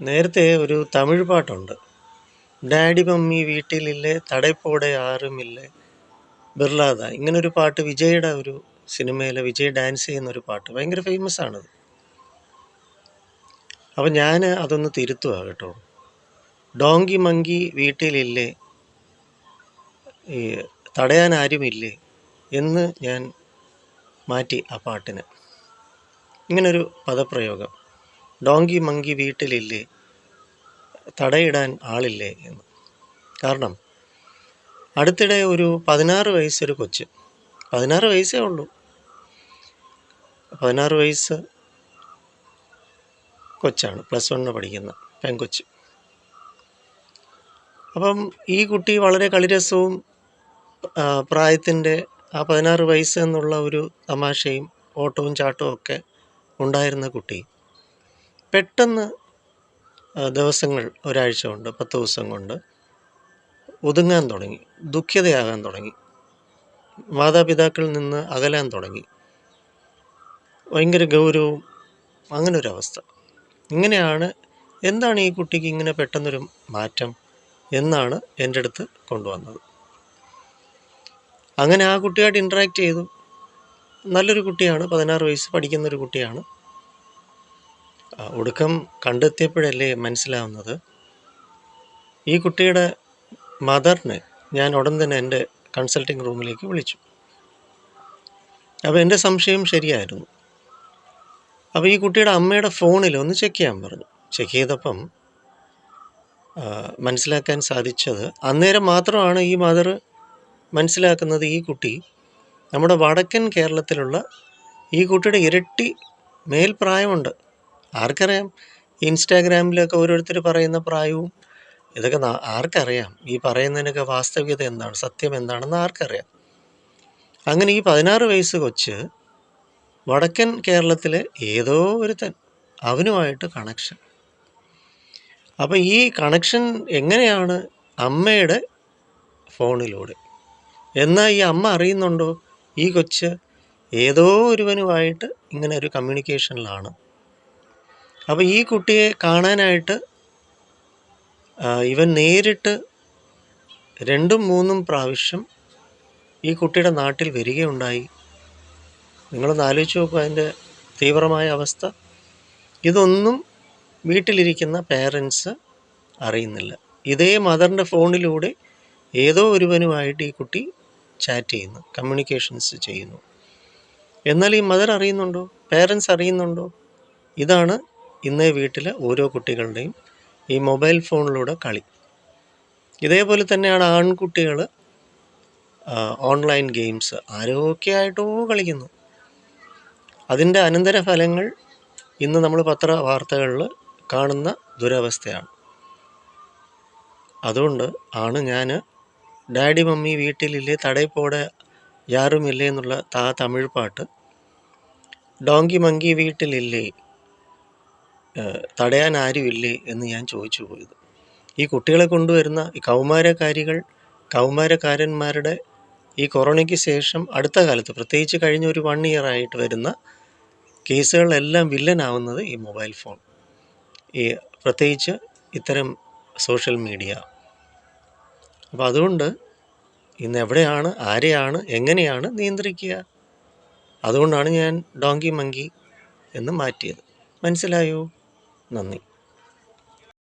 നേരത്തെ ഒരു തമിഴ് പാട്ടുണ്ട്. ഡാഡി മമ്മി വീട്ടിലില്ലേ തടയപ്പോടെ ആരുമില്ലേ ബിർലാദ ഇങ്ങനൊരു പാട്ട് വിജയുടെ ഒരു സിനിമയിലെ വിജയ് ഡാൻസ് ചെയ്യുന്ന ഒരു പാട്ട് ഭയങ്കര ഫേമസ് ആണത്. അപ്പം ഞാൻ അതൊന്ന് തിരുത്തുക കേട്ടോ. ഡോങ്കി മങ്കി വീട്ടിലില്ലേ ഈ തടയാൻ ആരുമില്ലേ എന്ന് ഞാൻ മാറ്റി ആ പാട്ടിന്. ഇങ്ങനൊരു പദപ്രയോഗം. Donkey monkey വീട്ടിലില്ലേ? തടയിടാൻ ആളില്ലേ എന്ന്. കാരണം അടുത്തിടെ ഒരു പതിനാറ് വയസ്സൊരു കൊച്ച്. പതിനാറ് വയസ്സേ ഉള്ളൂ. പതിനാറ് വയസ്സ് കൊച്ചാണ്. പ്ലസ് വണ്ണിന് പഠിക്കുന്ന പെൺകൊച്ച്. അപ്പം ഈ കുട്ടി വളരെ കളിരസവും പ്രായത്തിന്റെ ആ പതിനാറ് വയസ്സ് എന്നുള്ള ഒരു തമാശയും ഓട്ടവും ചാട്ടവും ഒക്കെ ഉണ്ടായിരുന്ന കുട്ടി. പെട്ടെന്ന് ദിവസങ്ങൾ ഒരാഴ്ച കൊണ്ട് പത്ത് ദിവസം കൊണ്ട് ഒതുങ്ങാൻ തുടങ്ങി ദുഃഖിതയാകാൻ തുടങ്ങി. മാതാപിതാക്കളിൽ നിന്ന് അകലാൻ തുടങ്ങി. ഭയങ്കര ഗൗരവവും അങ്ങനെ ഒരു അവസ്ഥ ഇങ്ങനെയാണ് എന്താണ് ഈ കുട്ടിക്ക് ഇങ്ങനെ പെട്ടെന്നൊരു മാറ്റം എന്നാണ് എന്റെ അടുത്ത് കൊണ്ടുവന്നത്. അങ്ങനെ ആ കുട്ടിയായിട്ട് ഇൻട്രാക്ട് ചെയ്തു. നല്ലൊരു കുട്ടിയാണ് പതിനാറ് വയസ്സ് പഠിക്കുന്നൊരു കുട്ടിയാണ്. ഒടുക്കം കണ്ടെത്തിയപ്പോഴല്ലേ മനസ്സിലാവുന്നത്? ഈ കുട്ടിയുടെ മദറിനെ ഞാൻ ഉടൻ തന്നെ എന്റെ കൺസൾട്ടിംഗ് റൂമിലേക്ക് വിളിച്ചു. അപ്പോൾ എന്റെ സംശയം ശരിയായിരുന്നു. അപ്പോൾ ഈ കുട്ടിയുടെ അമ്മയുടെ ഫോണിൽ ഒന്ന് ചെക്ക് ചെയ്യാൻ പറഞ്ഞു. ചെക്ക് ചെയ്തപ്പം മനസ്സിലാക്കാൻ സാധിച്ചത് അന്നേരം മാത്രമാണ് ഈ മദർ മനസ്സിലാക്കുന്നത് ഈ കുട്ടി നമ്മുടെ വടക്കൻ കേരളത്തിലുള്ള ഈ കുട്ടിയുടെ ഇരട്ടി മേൽപ്രായമുണ്ട്. ആർക്കറിയാം? ഇൻസ്റ്റാഗ്രാമിലൊക്കെ ഓരോരുത്തർ പറയുന്ന പ്രായവും ഇതൊക്കെ ആർക്കറിയാം? ഈ പറയുന്നതിനൊക്കെ വാസ്തവികത എന്താണ്? സത്യം എന്താണെന്ന് ആർക്കറിയാം? അങ്ങനെ ഈ പതിനാറ് വയസ്സ് കൊച്ച് വടക്കൻ കേരളത്തിലെ ഏതോ ഒരുത്തൻ അവനുമായിട്ട് കണക്ഷൻ അപ്പം ഈ കണക്ഷൻ എങ്ങനെയാണ് അമ്മയുടെ ഫോണിലൂടെ? എന്നാൽ ഈ അമ്മ അറിയുന്നുണ്ടോ? ഈ കൊച്ച് ഏതോ ഒരുവനുമായിട്ട് ഇങ്ങനെ ഒരു കമ്മ്യൂണിക്കേഷനിലാണ് അപ്പോൾ ഈ കുട്ടിയെ കാണാനായിട്ട് ഇവൻ നേരിട്ട് രണ്ടും മൂന്നും പ്രാവശ്യം ഈ കുട്ടിയുടെ നാട്ടിൽ വരികയുണ്ടായി. നിങ്ങളൊന്ന് ആലോചിച്ച് നോക്കുക അതിന്റെ തീവ്രമായ അവസ്ഥ. ഇതൊന്നും വീട്ടിലിരിക്കുന്ന പേരൻസ് അറിയുന്നില്ല. ഇതേ മദറിന്റെ ഫോണിലൂടെ ഏതോ ഒരുവനുമായിട്ട് ഈ കുട്ടി ചാറ്റ് ചെയ്യുന്നു കമ്മ്യൂണിക്കേഷൻസ് ചെയ്യുന്നു. എന്നാൽ ഈ മദർ അറിയുന്നുണ്ടോ? പേരൻസ് അറിയുന്നുണ്ടോ? ഇതാണ് ഇന്നേ വീട്ടിലെ ഓരോ കുട്ടികളുടെയും ഈ മൊബൈൽ ഫോണിലൂടെ കളി. ഇതേപോലെ തന്നെയാണ് ആൺകുട്ടികൾ ഓൺലൈൻ ഗെയിംസ് ആരോഗ്യമായിട്ടോ കളിക്കുന്നു. അതിന്റെ അനന്തരഫലങ്ങൾ ഇന്ന് നമ്മൾ പത്ര വാർത്തകളിൽ കാണുന്ന ദുരവസ്ഥയാണ്. അതുകൊണ്ട് ആണ് ഞാൻ ഡാഡി മമ്മി വീട്ടിലില്ലേ തടയപ്പോടെ യാറുമില്ലേ എന്നുള്ള താ തമിഴ് പാട്ട് ഡോങ്കി മങ്കി വീട്ടിലില്ലേ തടയാൻ ആരുമില്ലേ എന്ന് ഞാൻ ചോദിച്ചു പോയത്. ഈ കുട്ടികളെ കൊണ്ടുവരുന്ന ഈ കൗമാരക്കാരികൾ കൗമാരക്കാരന്മാരുടെ ഈ കൊറോണയ്ക്ക് ശേഷം അടുത്ത കാലത്ത് പ്രത്യേകിച്ച് കഴിഞ്ഞ ഒരു വൺ ഇയർ ആയിട്ട് വരുന്ന കേസുകളെല്ലാം വില്ലനാവുന്നത് ഈ മൊബൈൽ ഫോൺ ഈ പ്രത്യേകിച്ച് ഇത്തരം സോഷ്യൽ മീഡിയ അപ്പോൾ അതുകൊണ്ട് ഇന്ന് എവിടെയാണ് ആരെയാണ് എങ്ങനെയാണ് നിയന്ത്രിക്കുക? അതുകൊണ്ടാണ് ഞാൻ ഡോങ്കി മങ്കി എന്ന് മാറ്റിയത്. മനസ്സിലായോ? നന്ദി